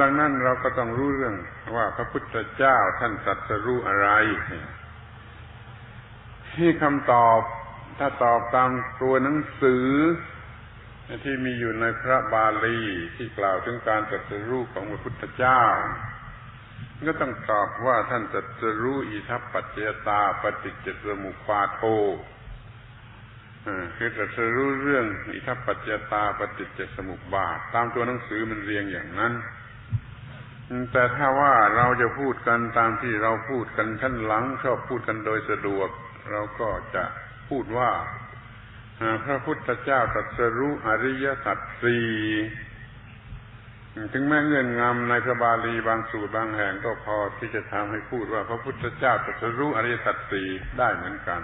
ดังนั้นเราก็ต้องรู้เรื่องว่าพระพุทธเจ้าท่านตรัสรู้อะไรที่คำตอบถ้าตอบตามตัวหนังสือ ที่มีอยู่ในพระบาลีที่กล่าวถึงการตรัสรู้ของพระพุทธเจ้า ก็ต้องตอบว่าท่านตรัสรู้อิทัปปัจจยตาปฏิจจสมุปาโทคือตรัสรู้เรื่องอิทัปปัจจยตาปฏิจจสมุปบาท ตามตัวหนังสือมันเรียงอย่างนั้น แต่ถ้าว่าเราจะพูดกันตามที่เราพูดกันขั้นหลังชอบพูดกันโดยสะดวก เราก็จะพูดว่าพระพุทธเจ้าตรัสรู้อริยสัจสี่ถึงแม้เงื่อนงำในพระบาลีบางสูตรบางแห่งก็พอที่จะทำให้พูดว่า พระพุทธเจ้าตรัสรู้อริยสัจสี่ได้เหมือนกัน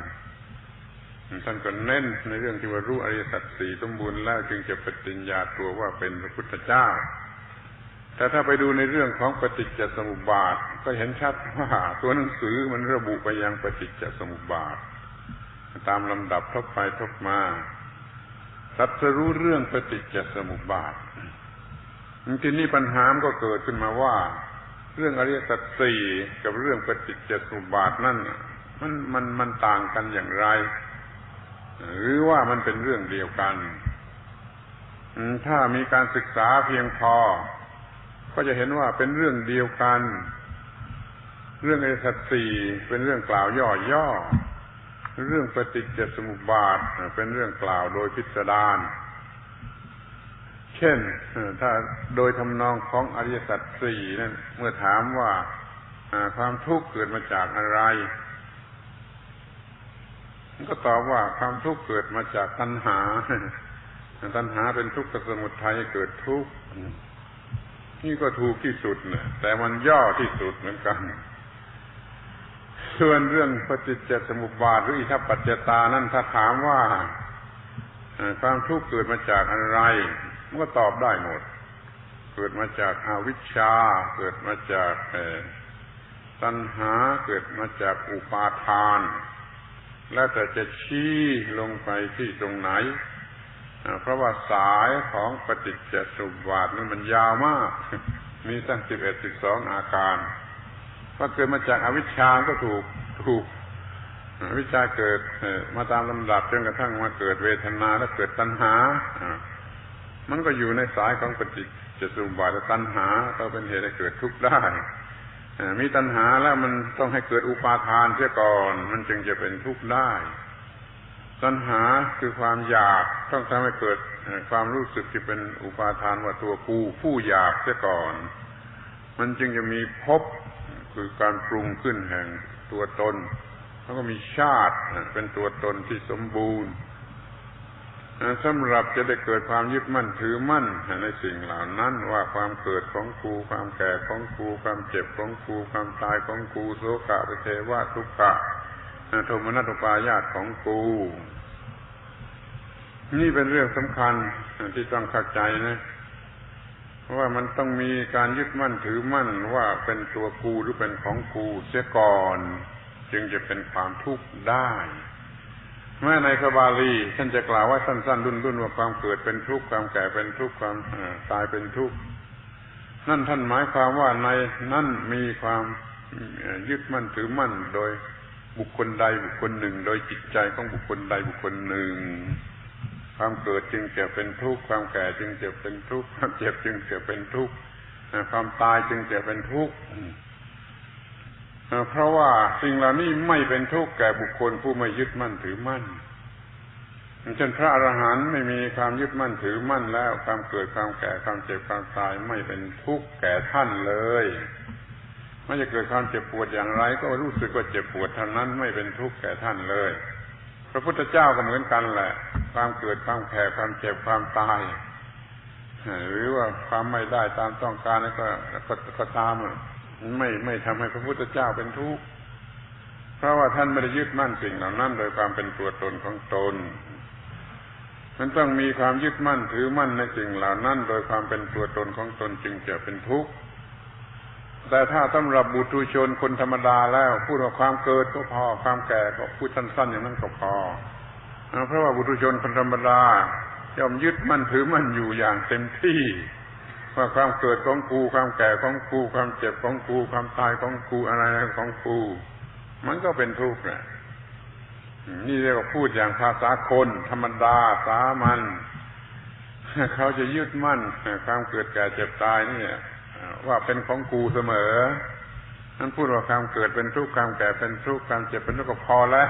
ท่านก็เน้นในเรื่องที่ว่ารู้อริยสัจสี่สมบูรณ์แล้วจึงจะปฏิญญาตัวว่าเป็นพระพุทธเจ้า แต่ถ้าไปดูในเรื่องของปฏิจจสมุปบาท ก็เห็นชัดว่าตัวหนังสือมันระบุไปยังปฏิจจสมุปบาท ตามลำดับทบไปทบมาสัตรู้เรื่องปฏิจจสมุปบาททีนี้ปัญหาก็เกิดขึ้นมาว่า เรื่องอริยสัจสี่กับเรื่องปฏิจจสมุปบาทนั่นมันมันมันต่างกันอย่างไร หรือว่ามันเป็นเรื่องเดียวกัน ถ้ามีการศึกษาเพียงพอ ก็จะเห็นว่าเป็นเรื่องเดียวกัน เรื่องอริยสัจสี่เป็นเรื่องกล่าวย่อๆเรื่องปฏิจจสมุปบาทเป็นเรื่องกล่าวโดยพิสดารเช่นถ้าโดยทำนองของอริยสัจสี่นั่นเมื่อถามว่าความทุกข์เกิดมาจากอะไรก็ตอบว่าความทุกข์เกิดมาจากตัณหา ตัณหาเป็นทุกข์สมุทัยเกิดทุกข์ นี่ก็ถูกที่สุดนะแต่มันย่อที่สุดเหมือนกัน ส่วนเรื่องปฏิจจสมุปบาทหรืออิทัปปัจจตานั้นถ้าถามว่าความทุกข์เกิดมาจากอะไรมันก็ตอบได้หมด เกิดมาจากอาวิชชา เกิดมาจากตัณหาเกิดมาจากอุปาทาน แล้วแต่จะชี้ลงไปที่ตรงไหน เพราะว่าสายของปฏิจจสมุบาทนั้นมันยาวมาก มีตั้งสิบเอ็ดสิบสองอาการว่าเกิดมาจากอวิชชาก็ถูกถูกอวิชชาเกิดมาตามลำดับจนกระทั่งมาเกิดเวทนาแล้วเกิดตัณหา มันก็อยู่ในสายของปฏิจจสมุบาทตัณหาก็เป็นเหตุให้เกิดทุกข์ได้มีตัณหาแล้วมันต้องให้เกิดอุปาทานเสียก่อน มันจึงจะเป็นทุกข์ได้ ตัณหาคือความอยากต้องทำให้เกิดความรู้สึกที่เป็นอุปาทานว่าตัวกูผู้อยากเสียก่อน มันจึงจะมีภพคือการปรุงขึ้นแห่งตัวตน แล้วก็มีชาติเป็นตัวตนที่สมบูรณ์สำหรับจะได้เกิดความยึดมั่นถือมั่นในสิ่งเหล่านั้นว่าความเกิดของกูความแก่ของกูความเจ็บของกูความตายของกูโสกะเทวะทุกขะ โทมนัตุปายาตของกู นี่เป็นเรื่องสำคัญที่ต้องเข้าใจนะว่ามันต้องมีการยึดมั่นถือมั่นว่าเป็นตัวกูหรือเป็นของกูเสียก่อน จึงจะเป็นความทุกข์ได้แม้ในพระบาลีท่านจะกล่าวว่าสั้นๆรุ่นๆว่าความเกิดเป็นทุกข์ความแก่เป็นทุกข์ความตายเป็นทุกข์นั่นท่านหมายความว่าในนั่นมีความยึดมั่นถือมั่นโดย บุคคลใดบุคคลหนึ่ง โดยจิตใจของบุคคลใดบุคคลหนึ่ง ความเกิดจึงจะเป็นทุกข์ความแก่จึงจะเป็นทุกข์ความเจ็บจึงจะเป็นทุกข์ความตายจึงจะเป็นทุกข์เพราะว่าสิ่งเหล่านี้ไม่เป็นทุกข์แก่บุคคลผู้ไม่ยึดมั่นถือมั่นเช่นพระอรหันต์ไม่มีความยึดมั่นถือมั่นแล้ว ความเกิดความแก่ความเจ็บความตายไม่เป็นทุกข์แก่ท่านเลย ไม่จะเกิดความเจ็บปวดอย่างไร ก็รู้สึกว่าเจ็บปวดเท่านั้นไม่เป็นทุกข์แก่ท่านเลย พระพุทธเจ้าก็เหมือนกันแหละ ความเกิดความแก่ความเจ็บความตายหรือว่าความไม่ได้ตามต้องการนั่นก็ก็ตามไม่ไม่ทำให้พระพุทธเจ้าเป็นทุกข์เพราะว่าท่านไม่ได้ยึดมั่นสิ่งเหล่านั้น โดยความเป็นตัวตนของตนมันต้องมีความยึดมั่นถือมั่นในสิ่งเหล่านั้น โดยความเป็นตัวตนของตนจึงจะเป็นทุกข์ แต่ถ้าสำหรับบุตรชนคนธรรมดาแล้ว พูดว่าความเกิดก็พอความแก่ก็พูดสั้นๆอย่างนั้นก็พอเพราะว่าบุตรชนคนธรรมดาย่อมยึดมั่นถือมั่นอยู่อย่างเต็มที่ ว่าความเกิดของกูความแก่ของกูความเจ็บของกูความตายของกูอะไรของกูมันก็เป็นทุกข์แหละนี่เรียกว่าพูดอย่างภาษาคน ธรรมดาสามัญเขาจะยึดมั่นความเกิดแก่เจ็บตายนี่ ว่าเป็นของกูเสมอนั่นพูดว่าความเกิดเป็นทุกข์ความแก่เป็นทุกข์ความเจ็บเป็นทุกข์ก็พอแล้ว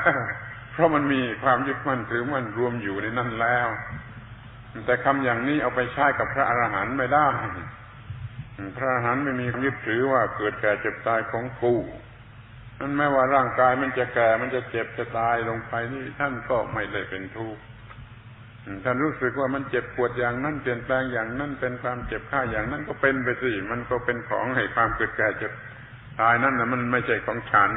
เพราะมันมีความยึดมั่นถือมั่นรวมอยู่ในนั่นแล้ว แต่คำอย่างนี้เอาไปใช้กับพระอรหันต์ไม่ได้ พระอรหันต์ไม่มียึดถือว่าเกิดแก่เจ็บตายของกูนั่นแม้ว่าร่างกายมันจะแก่มันจะเจ็บจะตายลงไปนี่ท่านก็ไม่ได้เป็นทุกข์ ท่านรู้สึกว่ามันเจ็บปวดอย่างนั้นเปลี่ยนแปลงอย่างนั้นเป็นความเจ็บข้าอย่างนั้นก็เป็นไปสิมันก็เป็นของให้ความเกิดแก่เจ็บตายนั่นนะมันไม่ใช่ของฉัน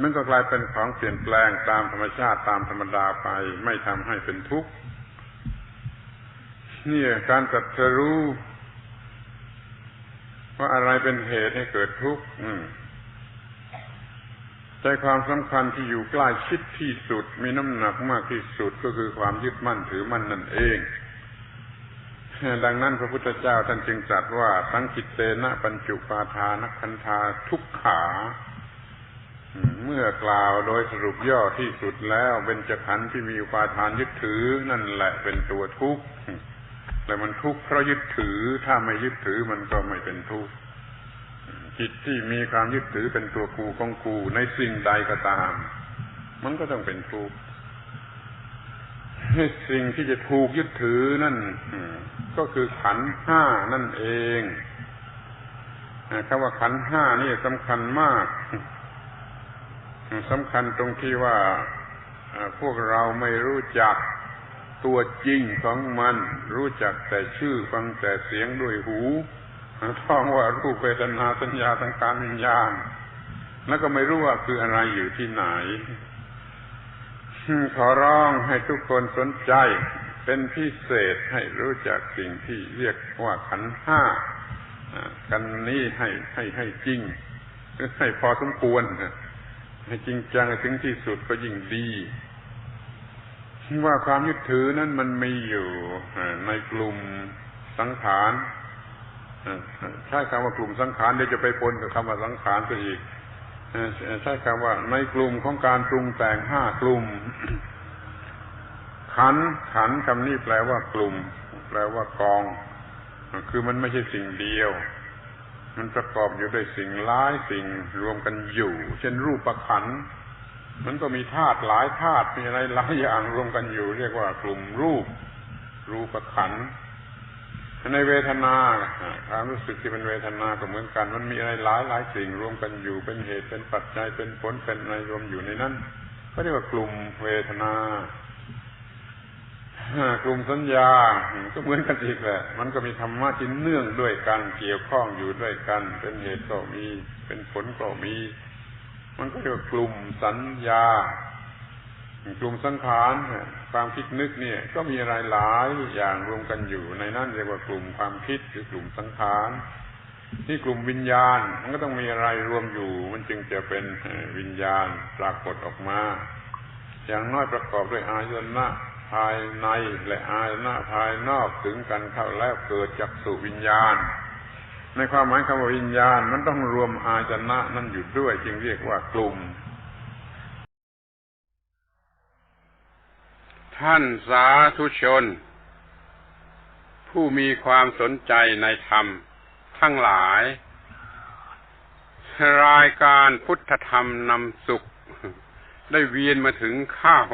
มันก็กลายเป็นของเปลี่ยนแปลงตามธรรมชาติตามธรรมดาไป ไม่ทำให้เป็นทุกข์นี่การตัดรู้ว่าอะไรเป็นเหตุให้เกิดทุกข์ ใจความสำคัญที่อยู่ใกล้ชิดที่สุด มีน้ำหนักมากที่สุดก็คือความยึดมั่นถือมั่นนั่นเอง ดังนั้นพระพุทธเจ้าท่านจึงตรัสว่าสังกิตเตนะปัญจุปาทานคันธาทุกขาเมื่อกล่าวโดยสรุปย่อที่สุดแล้วเป็นจขันที่มีอุปาทานยึดถือ นั่นแหละเป็นตัวทุกข์แต่มันทุกข์เพราะยึดถือถ้าไม่ยึดถือมันก็ไม่เป็นทุกข์ จิตที่มีความยึดถือเป็นตัวกูของกูในสิ่งใดก็ตาม มันก็ต้องเป็นทุกข์สิ่งที่จะถูกยึดถือนั่นก็คือขันห้านั่นเองคำว่าขันห้านี่สำคัญมากสำคัญตรงที่ว่าพวกเราไม่รู้จักตัวจริงของมัน รู้จักแต่ชื่อฟังแต่เสียงด้วยหู ท่องว่ารูปเวทนาสัญญาสังขารวิญญาณ แล้วก็ไม่รู้ว่าคืออะไรอยู่ที่ไหน ขอร้องให้ทุกคนสนใจ เป็นพิเศษให้รู้จักสิ่งที่เรียกว่าขันห้ากันนี้ให้ให้ให้จริงให้พอสมควรให้จริงจังถึงที่สุดก็ยิ่งดีว่าความยึดถือนั้นมันมีอยู่ในกลุ่มสังขาร ใช้คำว่ากลุ่มสังขารเดี๋ยวจะไปปนกับคำว่าสังขารซะอีกใช้คำว่าในกลุ่มของการปรุงแต่งห้ากลุ่ม ขันขันคำนี้แปลว่ากลุ่ม แปลว่ากอง คือมันไม่ใช่สิ่งเดียว มันประกอบอยู่ด้วยสิ่งหลายสิ่งรวมกันอยู่ เช่นรูปประขันมันก็มีธาตุหลายธาตุมีอะไรหลายอย่างรวมกันอยู่ เรียกว่ากลุ่มรูป รูปขัน ในเวทนาความรู้สึกที่เป็นเวทนาก็เหมือนกัน มันมีอะไรหลายหลายสิ่งรวมกันอยู่เป็นเหตุเป็นปัจจัยเป็นผลเป็นอะไรรวมอยู่ในนั้นก็เรียกว่ากลุ่มเวทนากลุ่มสัญญา ก็เหมือนกันอีกแหละ มันก็มีธรรมะที่เนื่องด้วยกันเกี่ยวข้องอยู่ด้วยกัน เป็นเหตุก็มี เป็นผลก็มี มันก็เรียกว่ากลุ่มสัญญา กลุ่มสังขารความคิดนึกเนี่ย ก็มีอะไรหลายอย่างรวมกันอยู่ในนั้นเรียกว่ากลุ่มความคิดหรือกลุ่มสังขารที่กลุ่มวิญญาณ มันก็ต้องมีอะไรรวมอยู่ มันจึงจะเป็นวิญญาณปรากฏออกมา อย่างน้อยประกอบด้วยอายตนะภายในและอายตนะภายนอกถึงกันเข้าแล้วเกิดจากสุวิญญาณ ในความหมายคำว่าวิญญาณ มันต้องรวมอายตนะนั่นอยู่ด้วย จึงเรียกว่ากลุ่ม ท่านสาธุชน ผู้มีความสนใจในธรรมทั้งหลาย รายการพุทธธรรมนำสุข ได้เวียนมาถึงข้าว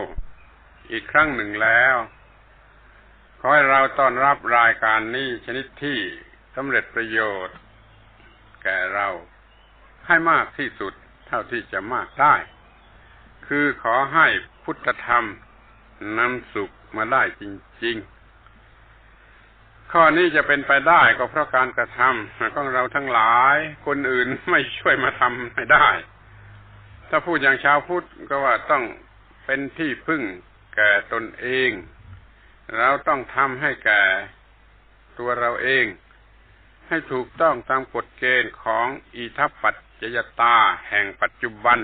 อีกครั้งหนึ่งแล้ว ขอให้เราต้อนรับรายการนี้ชนิดที่สำเร็จประโยชน์ แก่เราให้มากที่สุดเท่าที่จะมากได้ คือขอให้พุทธธรรม นำสุขมาได้จริง ๆ ข้อนี้จะเป็นไปได้ก็เพราะการกระทำของเราทั้งหลาย คนอื่นไม่ช่วยมาทำให้ได้ ถ้าพูดอย่างชาวพุทธก็ว่าต้องเป็นที่พึ่งแก่ตนเอง เราต้องทำให้แก่ตัวเราเอง ให้ถูกต้องตามกฎเกณฑ์ของอิทัปปัจจยตาแห่งปัจจุบัน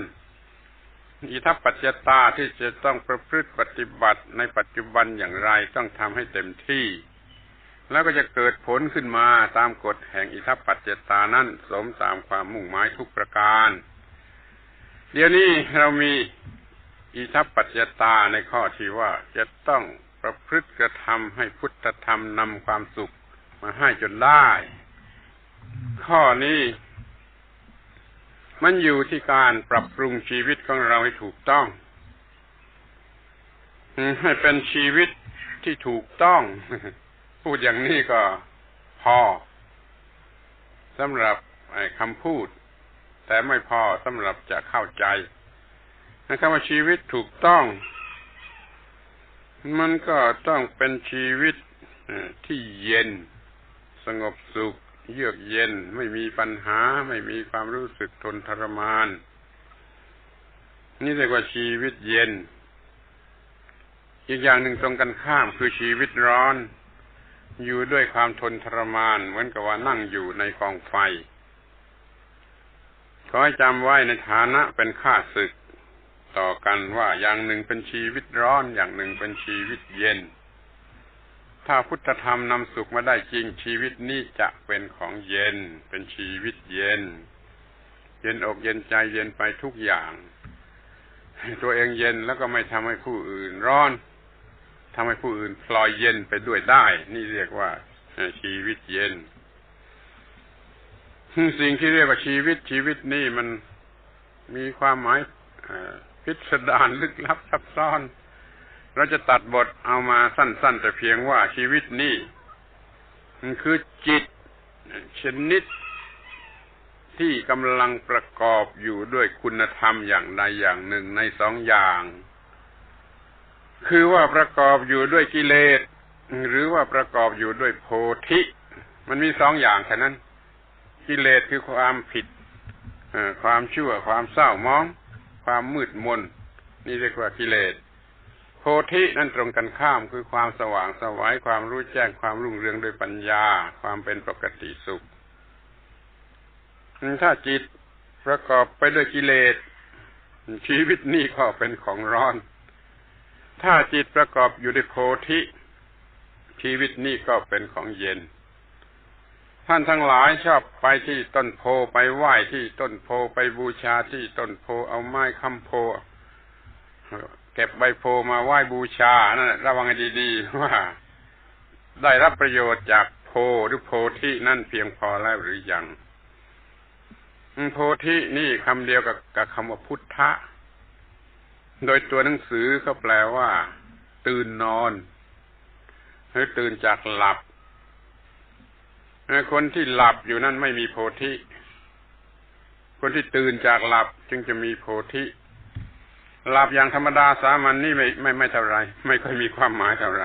อิทัปปัจจตาที่จะต้องประพฤติปฏิบัติในปัจจุบันอย่างไรต้องทำให้เต็มที่ แล้วก็จะเกิดผลขึ้นมาตามกฎแห่งอิทัปปัจเจตานั้นสมตามความมุ่งหมายทุกประการ เดี๋ยวนี้เรามีอิทัปปัจเจตาในข้อที่ว่าจะต้องประพฤติกระทำให้พุทธธรรมนำความสุขมาให้จนได้ ข้อนี้ มันอยู่ที่การปรับปรุงชีวิตของเราให้ถูกต้อง ให้เป็นชีวิตที่ถูกต้อง พูดอย่างนี้ก็พอสำหรับคำพูด แต่ไม่พอสำหรับจะเข้าใจนะครับว่าชีวิตถูกต้อง มันก็ต้องเป็นชีวิตที่เย็น สงบสุข เยือกเย็นไม่มีปัญหาไม่มีความรู้สึกทนทรมาน นี่เรียกว่าชีวิตเย็น อีกอย่างหนึ่งตรงกันข้ามคือชีวิตร้อน อยู่ด้วยความทนทรมาน เหมือนกับว่านั่งอยู่ในกองไฟ ขอให้จำไว้ในฐานะเป็นข้าศึก ต่อกันว่าอย่างหนึ่งเป็นชีวิตร้อน อย่างหนึ่งเป็นชีวิตเย็น ถ้าพุทธธรรมนำสุขมาได้จริงชีวิตนี้จะเป็นของเย็น เป็นชีวิตเย็น เย็นอกเย็นใจเย็นไปทุกอย่าง ตัวเองเย็นแล้วก็ไม่ทำให้ผู้อื่นร้อนทำให้ผู้อื่นพลอยเย็นไปด้วยได้ นี่เรียกว่าชีวิตเย็น สิ่งที่เรียกว่าชีวิตชีวิตนี่มันมีความหมายพิสดารลึกลับซับซ้อน เราจะตัดบทเอามาสั้น ๆ แต่เพียงว่าชีวิตนี้มันคือจิตชนิดที่กำลังประกอบอยู่ด้วยคุณธรรมอย่างใดอย่างหนึ่งในสองอย่าง คือว่าประกอบอยู่ด้วยกิเลส หรือว่าประกอบอยู่ด้วยโพธิ มันมีสองอย่างแค่นั้น กิเลสคือความผิดความชั่วความเศร้ามอง ความมืดมนนี่เรียกว่ากิเลส ธินั่นตรงกันข้ามคือความสว่างสวายความรู้แจ้งความรุ่งเรืองโดยปัญญา ความเป็นปกติสุข ถ้าจิตประกอบไปด้วยกิเลสชีวิตนี้ก็เป็นของร้อน ถ้าจิตประกอบอยู่ด้วยโพธิชีวิตนี้ก็เป็นของเย็น ท่านทั้งหลายชอบไปที่ต้นโพไปไหว้ที่ต้นโพไปบูชาที่ต้นโพเอาไม้คำโพ เก็บใบโพมาไหว้บูชานั่นระวังให้ดีๆว่า ได้รับประโยชน์จากโพหรือโพธินั่นเพียงพอแล้วหรือยังโพธินี่คำเดียวกับกับคำว่าพุทธะ โดยตัวหนังสือเขาแปลว่า ตื่นนอนหรือตื่นจากหลับคนที่หลับอยู่นั่นไม่มีโพธิ คนที่ตื่นจากหลับจึงจะมีโพธิ หลับอย่างธรรมดาสามัญนนี่ไม่ไม่ไม่เท่าไร ไม่ค่อยมีความหมายเท่าไร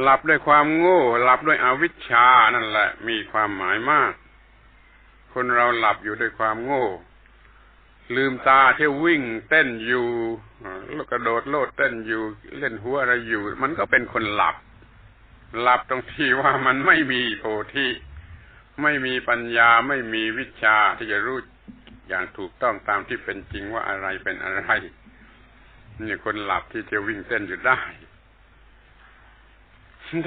หลับด้วยความโง่ หลับด้วยอวิชชานั่นแหละ มีความหมายมาก คนเราหลับอยู่ด้วยความโง่ ลืมตาเที่ยววิ่ง เต้นอยู่ลกระโดดโลดเต้นอยู่ เล่นหัวอะไรอยู่ มันก็เป็นคนหลับ หลับตรงที่ว่ามันไม่มีโพธิไม่มีปัญญาไม่มีวิชาที่จะรู้อย่างถูกต้องตามที่เป็นจริงว่าอะไรเป็นอะไร นี่คนหลับที่จะวิ่งเต้นอยู่ได้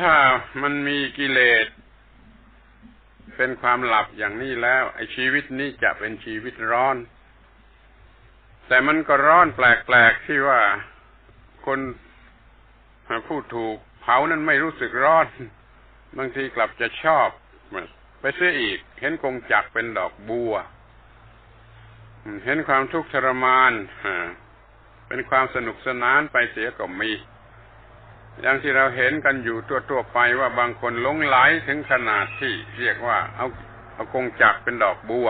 ถ้ามันมีกิเลส เป็นความหลับอย่างนี้แล้ว ไอ้ชีวิตนี้จะเป็นชีวิตร้อน แต่มันก็ร้อนแปลกๆที่ว่าคนพูดถูกเผานั้นไม่รู้สึกร้อน บางทีกลับจะชอบไปเสียอีก เห็นกงจักเป็นดอกบัว เห็นความทุกข์ทรมาน เป็นความสนุกสนานไปเสียก็มี อย่างที่เราเห็นกันอยู่ตัวตัวไปว่าบางคนลงไหลถึงขนาดที่เรียกว่าเอาเอากงจักเป็นดอกบัว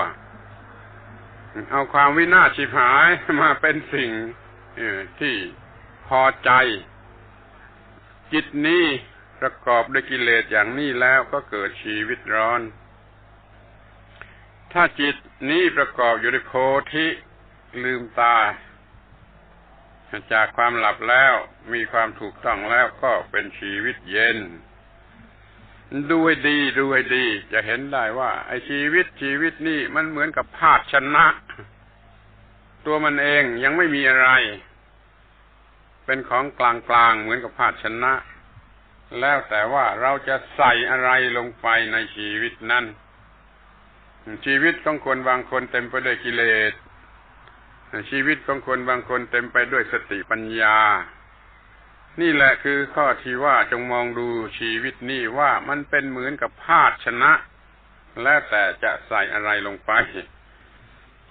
เอาความวินาศชิบหายมาเป็นสิ่งที่พอใจ จิตนี้ประกอบด้วยกิเลสอย่างนี้แล้วก็เกิดชีวิตร้อน ถ้าจิตนี้ประกอบอยู่ด้วยโพธิลืมตา จากความหลับแล้วมีความถูกต้องแล้วก็เป็นชีวิตเย็น ดูให้ดีดูให้ดี จะเห็นได้ว่า ไอ้ชีวิตชีวิตนี่มันเหมือนกับภาชนะ ตัวมันเองยังไม่มีอะไร เป็นของกลางกลางเหมือนกับภาชนะ แล้วแต่ว่าเราจะใส่อะไรลงไปในชีวิตนั้นชีวิตของคนบางคนเต็มไปด้วยกิเลส ชีวิตของคนบางคนเต็มไปด้วยสติปัญญา นี่แหละคือข้อที่ว่าจงมองดูชีวิตนี้ว่ามันเป็นเหมือนกับภาชนะ แล้วแต่จะใส่อะไรลงไป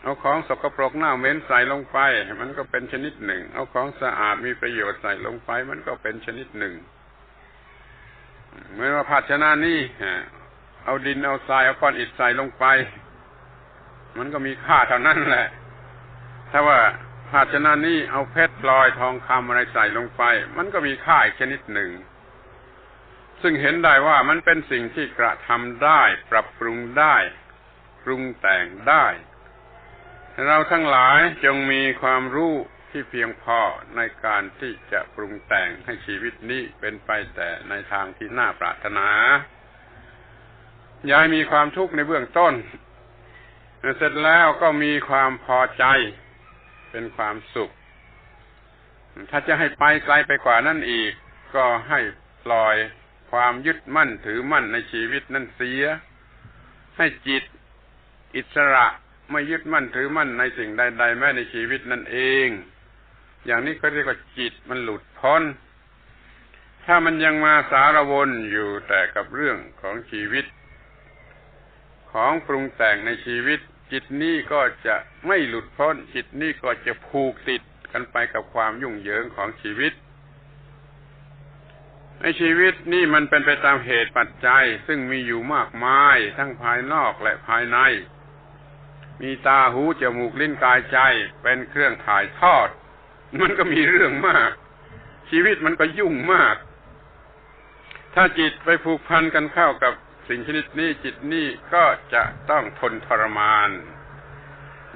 เอาของสกปรกหน้าเหม็นใส่ลงไป มันก็เป็นชนิดหนึ่ง เอาของสะอาดมีประโยชน์ใส่ลงไป มันก็เป็นชนิดหนึ่งเหมื่อว่าภาชนะนี้เอาดินเอาทรายเอาก้อนอิฐใส่ลงไป มันก็มีค่าเท่านั้นแหละ ถ้าว่าภาชนะนี้เอาเพชรพลอยทองคำอะไรใส่ลงไป มันก็มีค่าอีกชนิดหนึ่ง ซึ่งเห็นได้ว่ามันเป็นสิ่งที่กระทำได้ ปรับปรุงได้ ปรุงแต่งได้ เราทั้งหลายจงมีความรู้ที่เพียงพอในการที่จะปรุงแต่งให้ชีวิตนี้เป็นไปแต่ในทางที่น่าปรารถนาย่ามีความทุกข์ในเบื้องต้น เสร็จแล้วก็มีความพอใจ เป็นความสุข ถ้าจะให้ไปไกลไปกว่านั้นอีก ก็ให้ปล่อยความยึดมั่นถือมั่นในชีวิตนั้นเสีย ให้จิตอิสระไม่ยึดมั่นถือมั่นในสิ่งใด ๆ แม้ในชีวิตนั่นเอง อย่างนี้เขาเรียกว่าจิตมันหลุดพ้น ถ้ามันยังมาสารวนอยู่แต่กับเรื่องของชีวิต ของปรุงแต่งในชีวิต จิตนี้ก็จะไม่หลุดพ้นจิตนี้ก็จะผูกติดกันไปกับความยุ่งเหยิงของชีวิตในชีวิตนี่มันเป็นไปตามเหตุปัจจัย ซึ่งมีอยู่มากมายทั้งภายนอกและภายใน มีตาหูจมูกลิ้นกายใจเป็นเครื่องถ่ายทอด มันก็มีเรื่องมาก ชีวิตมันก็ยุ่งมาก ถ้าจิตไปผูกพันกันเข้ากับ สิ่งชนิดนี้จิตนี้ก็จะต้องทนทรมาน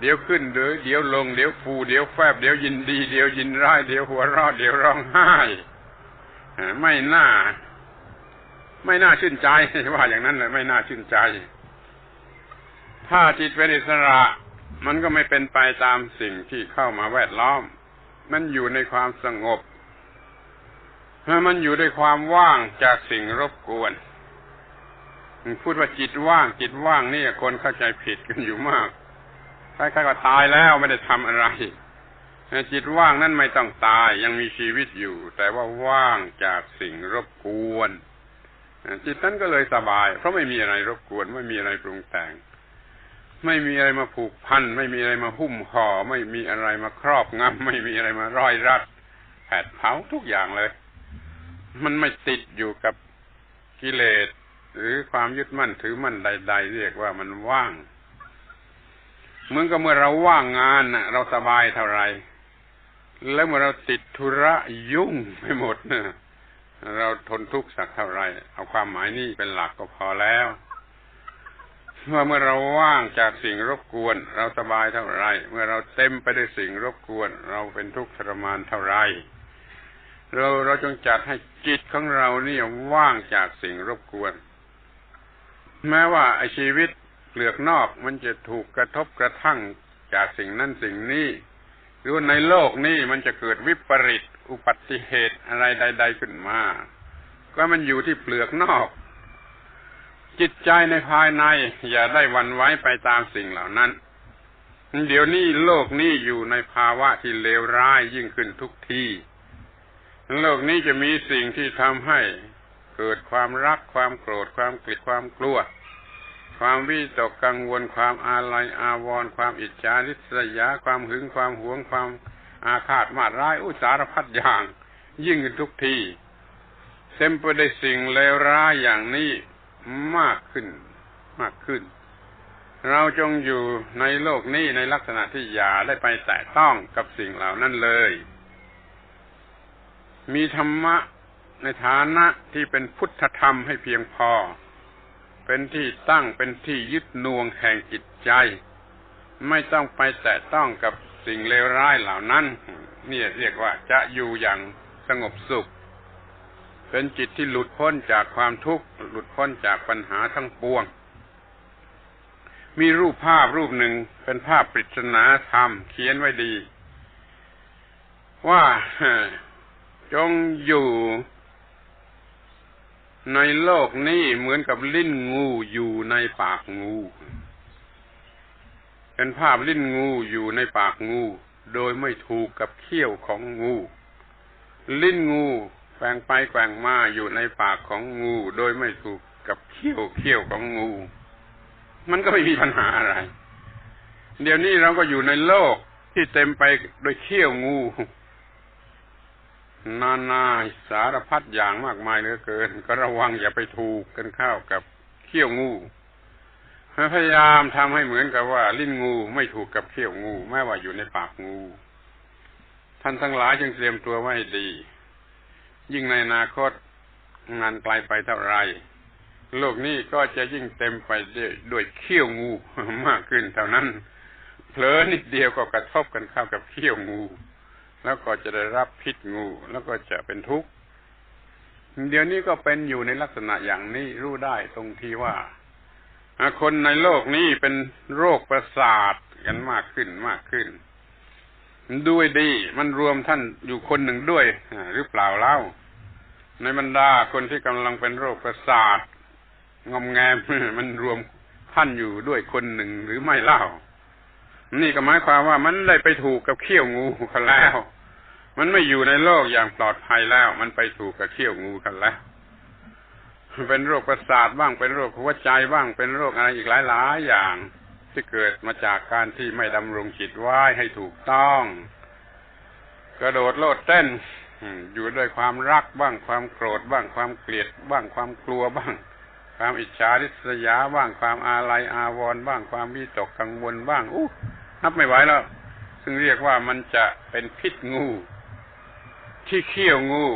เดี๋ยวขึ้นเดี๋ยวเดี๋ยวลงเดี๋ยวฟูเดี๋ยวแฟบเดี๋ยวยินดี เดี๋ยวยินร้ายเดี๋ยวหัวเราะเดี๋ยวร้องไห้ไม่น่า ไม่น่าชื่นใจว่าอย่างนั้นเลยไม่น่าชื่นใจ ถ้าจิตเป็นอิสระ มันก็ไม่เป็นไปตามสิ่งที่เข้ามาแวดล้อม มันอยู่ในความสงบมันอยู่ด้วยความว่างจากสิ่งรบกวน พูดว่าจิตว่าง จิตว่างนี่คนเข้าใจผิดกันอยู่มากใครๆก็ตายแล้วไม่ได้ทำอะไรจิตว่างนั่นไม่ต้องตายยังมีชีวิตอยู่ แต่ว่าว่างจากสิ่งรบกวนจิตนั้นก็เลยสบาย เพราะไม่มีอะไรรบกวน ไม่มีอะไรปรุงแต่ง ไม่มีอะไรมาผูกพัน ไม่มีอะไรมาหุ้มห่อ ไม่มีอะไรมาครอบงำไม่มีอะไรมาร้อยรัดแผดเผาทุกอย่างเลย มันไม่ติดอยู่กับกิเลส หรือความยึดมั่นถือมั่นใด ๆ เรียกว่ามันว่างเหมือนกับเมื่อเราว่างงานนะเราสบายเท่าไรแล้วเมื่อเราติดธุระยุ่งไปหมดเนะเราทนทุกข์สักเท่าไรเอาความหมายนี้เป็นหลักก็พอแล้วว่าเมื่อเราว่างจากสิ่งรบกวน เราสบายเท่าไรเมื่อเราเต็มไปด้วยสิ่งรบกวน เราเป็นทุกข์ทรมานเท่าไรเราเราจงจัดให้จิตของเราเนี่ยว่างจากสิ่งรบกวน แม้ว่าไอชีวิตเปลือกนอกมันจะถูกกระทบกระทั่งจากสิ่งนั้นสิ่งนี้ หรือในโลกนี้มันจะเกิดวิปริต อุปัติเหตุอะไรใด ๆขึ้นมา ก็มันอยู่ที่เปลือกนอก จิตใจในภายใน อย่าได้วันไว้ไปตามสิ่งเหล่านั้น เดี๋ยวนี้โลกนี้อยู่ในภาวะที่เลวร้ายยิ่งขึ้นทุกทีโลกนี้จะมีสิ่งที่ทำให้ เกิดความรักความโกรธความเกลียดความกลัว ความวิตกกังวลความอาลัยอาวรณ์ความอิจฉาริษยาความหึงความหวงความอาฆาตมาร้ายอุสารพัดอย่าง ยิ่งขึ้นทุกทีเต็มไปด้วยสิ่งเลวร้ายอย่างนี้มากขึ้นมากขึ้น เราจงอยู่ในโลกนี้ในลักษณะที่อย่าได้ไปแตะต้องกับสิ่งเหล่านั้นเลย มีธรรมะ ในฐานะที่เป็นพุทธธรรมให้เพียงพอ เป็นที่ตั้งเป็นที่ยึดนวงแห่งจิตใจ ไม่ต้องไปแตะต้องกับสิ่งเลวร้ายเหล่านั้นนี่เรียกว่าจะอยู่อย่างสงบสุข เป็นจิตที่หลุดพ้นจากความทุกข์ หลุดพ้นจากปัญหาทั้งปวง มีรูปภาพรูปหนึ่งเป็นภาพปริศนาธรรมเขียนไว้ดี ว่าจงอยู่ ในโลกนี้เหมือนกับลิ้นงูอยู่ในปากงู เป็นภาพลิ้นงูอยู่ในปากงู โดยไม่ถูกกับเขี้ยวของงู ลิ้นงูแกว่งไปแกว่งมาอยู่ในปากของงู โดยไม่ถูกกับเขี้ยวเขี้ยวของงู มันก็ไม่มีปัญหาอะไร เดี๋ยวนี้เราก็อยู่ในโลกที่เต็มไปด้วยเขี้ยวงู นานาสารพัดอย่างมากมายเหลือเกิน ก็ระวังอย่าไปถูกกันเข้ากับเขี้ยวงูพยายามทำให้เหมือนกับว่า ลิ้นงูไม่ถูกกับเขี้ยวงูแม้ว่าอยู่ในปากงู ท่านทั้งหลายจึงเตรียมตัวไว้ดี ยิ่งในอนาคตงานไกลไปเท่าไรโลกนี้ก็จะยิ่งเต็มไปด้วยด้วยเขี้ยวงูมากขึ้นเท่านั้นเผลอนิดเดียวก็กระทบกันเข้ากับเขี้ยวงู แล้วก็จะได้รับพิษงูแล้วก็จะเป็นทุกข์เดี๋ยวนี้ก็เป็นอยู่ในลักษณะอย่างนี้รู้ได้ตรงที่ว่าคนในโลกนี้เป็นโรคประสาทกันมากขึ้นมากขึ้น ด้วยดี มันรวมท่านอยู่คนหนึ่งด้วยหรือเปล่าเล่า ในบรรดาคนที่กำลังเป็นโรคประสาทงอมแงมมันรวมท่านอยู่ด้วยคนหนึ่งหรือไม่เล่า นี่ก็หมายความว่ามันได้ไปถูกกับเขี้ยวงูกันแล้ว มันไม่อยู่ในโลกอย่างปลอดภัยแล้ว มันไปถูกกับเขี้ยวงูกันแล้วเป็นโรคประสาทบ้างเป็นโรคหัวใจบ้างเป็นโรคอะไรอีกหลายๆอย่าง ที่เกิดมาจากการที่ไม่ดำรงจิตไว้ให้ถูกต้อง กระโดดโลดเต้นอยู่ด้วยความรักบ้างความโกรธบ้างความเกลียดบ้างความกลัวบ้าง ความอิจฉาริษยาบ้างความอาลัยอาวรณ์บ้างความวิตกกังวลบ้างอู้ นับไม่ไหวแล้ว ซึ่งเรียกว่ามันจะเป็นพิษงู ที่เขี้ยวงู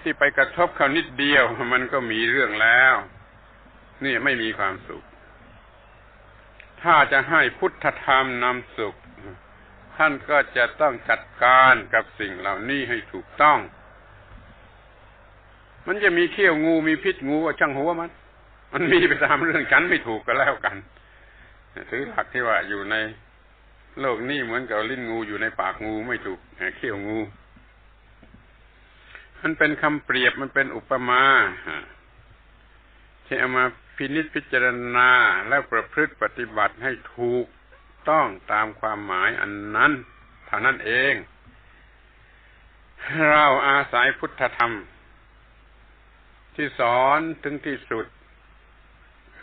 ที่ไปกระทบเขานิดเดียว มันก็มีเรื่องแล้ว นี่ไม่มีความสุข ถ้าจะให้พุทธธรรมนำสุข ท่านก็จะต้องจัดการกับสิ่งเหล่านี้ให้ถูกต้อง มันจะมีเขี้ยวงูมีพิษงูช่างหัวมัน มันมีไปตามเรื่องฉันไม่ถูกก็แล้วกันถือหลักที่ว่าอยู่ใน โลกนี้เหมือนกับลิ้นงูอยู่ในปากงูไม่ถูกเขี้ยวงู มันเป็นคำเปรียบมันเป็นอุปมาที่เอามาพินิจพิจารณาแล้วประพฤติปฏิบัติให้ถูกต้องตามความหมายอันนั้นเท่านั้นเอง เราอาศัยพุทธธรรม ที่สอนถึงที่สุด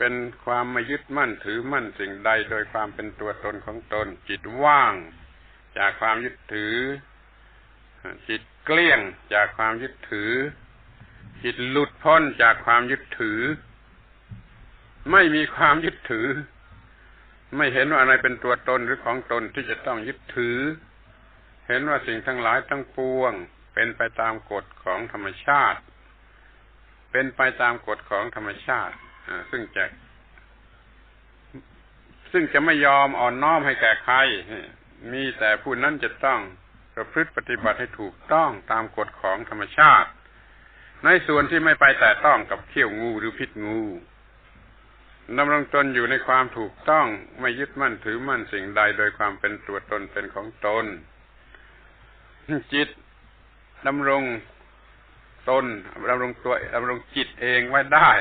เป็นความไม่ยึดมั่นถือมั่นสิ่งใดโดยความเป็นตัวตนของตน จิตว่าง จากความยึดถือ จิตเกลี้ยงจากความยึดถือ จิตหลุดพ้นจากความยึดถือ ไม่มีความยึดถือ ไม่เห็นว่าอะไรเป็นตัวตนหรือของตนที่จะต้องยึดถือ เห็นว่าสิ่งทั้งหลายทั้งปวง เป็นไปตามกฎของธรรมชาติ เป็นไปตามกฎของธรรมชาติ ซึ่งจะซึ่งจะไม่ยอมอ่อนน้อมให้แก่ใคร มีแต่ผู้นั้นจะต้องประพฤติปฏิบัติให้ถูกต้องตามกฎของธรรมชาติ ในส่วนที่ไม่ไปแต่ต้องกับเขี้ยวงูหรือพิษงูดำรงตนอยู่ในความถูกต้องไม่ยึดมั่นถือมั่นสิ่งใดโดยความเป็นตัวตนเป็นของตน จิตดำรงตนดำรงตัวดำรงจิตเองไว้ได้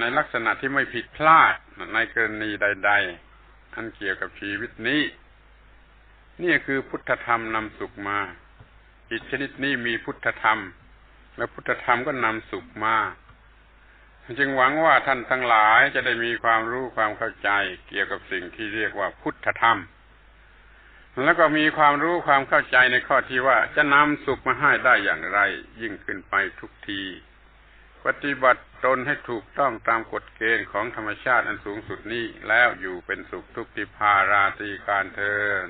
ในลักษณะที่ไม่ผิดพลาดในกรณีใด ๆ อันเกี่ยวกับชีวิตนี้ นี่คือพุทธธรรมนำสุขมาจิตชนิดนี้มีพุทธธรรม และพุทธธรรมก็นำสุขมาจึงหวังว่าท่านทั้งหลายจะได้มีความรู้ความเข้าใจเกี่ยวกับสิ่งที่เรียกว่าพุทธธรรม แล้วก็มีความรู้ความเข้าใจในข้อที่ว่าจะนำสุขมาให้ได้อย่างไร ยิ่งขึ้นไปทุกที ปฏิบัติตนให้ถูกต้องตามกฎเกณฑ์ของธรรมชาติอันสูงสุดนี้แล้วอยู่เป็นสุขทุกติภาราตีการเทิน